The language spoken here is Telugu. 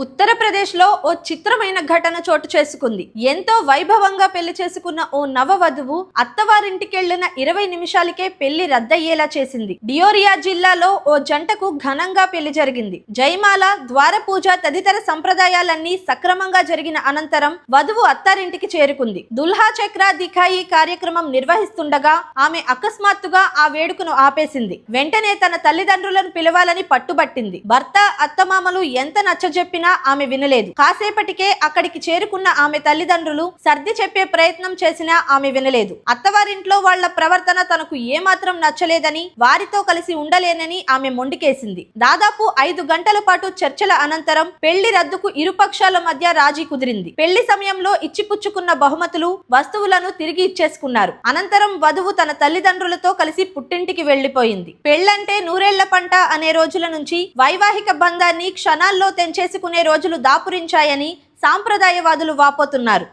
ఉత్తరప్రదేశ్ ఆంధ్రప్రదేశ్లో ఓ చిత్రమైన ఘటన చోటు చేసుకుంది. ఎంతో వైభవంగా పెళ్ళి చేసుకున్న ఓ నవవధువు అత్తవారింటికెళ్ళిన ఇరవై నిమిషాలకే పెళ్ళి రద్దయ్యేలా చేసింది. డియోరియా జిల్లాలో ఓ జంటకు ఘనంగా పెళ్ళి జరిగింది. జయమాల ద్వార పూజ తదితర సంప్రదాయాలన్నీ సక్రమంగా జరిగిన అనంతరం వధువు అత్తారింటికి చేరుకుంది. దుల్హా చక్ర దిఖాయి కార్యక్రమం నిర్వహిస్తుండగా ఆమె అకస్మాత్తుగా ఆ వేడుకను ఆపేసింది. వెంటనే తన తల్లిదండ్రులను పిలవాలని పట్టుబట్టింది. భర్త అత్తమామలు ఎంత నచ్చజెప్పినా ఆమె వినలేదు. కాసేపటికే అక్కడికి చేరుకున్న ఆమె తల్లిదండ్రులు సర్ది చెప్పే ప్రయత్నం చేసినా ఆమె వినలేదు. అత్తవారింట్లో వాళ్ళ ప్రవర్తన తనకు ఏమాత్రం నచ్చలేదని వారితో కలిసి ఉండలేనని ఆమె మొండికేసింది. దాదాపు ఐదు గంటల పాటు చర్చల అనంతరం పెళ్ళి రద్దుకు ఇరుపక్షాల మధ్య రాజీ కుదిరింది. పెళ్ళి సమయంలో ఇచ్చిపుచ్చుకున్న బహుమతులు వస్తువులను తిరిగి ఇచ్చేసుకున్నారు. అనంతరం వధువు తన తల్లిదండ్రులతో కలిసి పుట్టింటికి వెళ్ళిపోయింది పెళ్ళంటే నూరేళ్ళ పంట అనే రోజుల నుంచి వైవాహిక బంధాన్ని క్షణాల్లో తెంచేసుకునే రోజులు దాపురించాయని సాంప్రదాయవాదులు వాపోతున్నారు.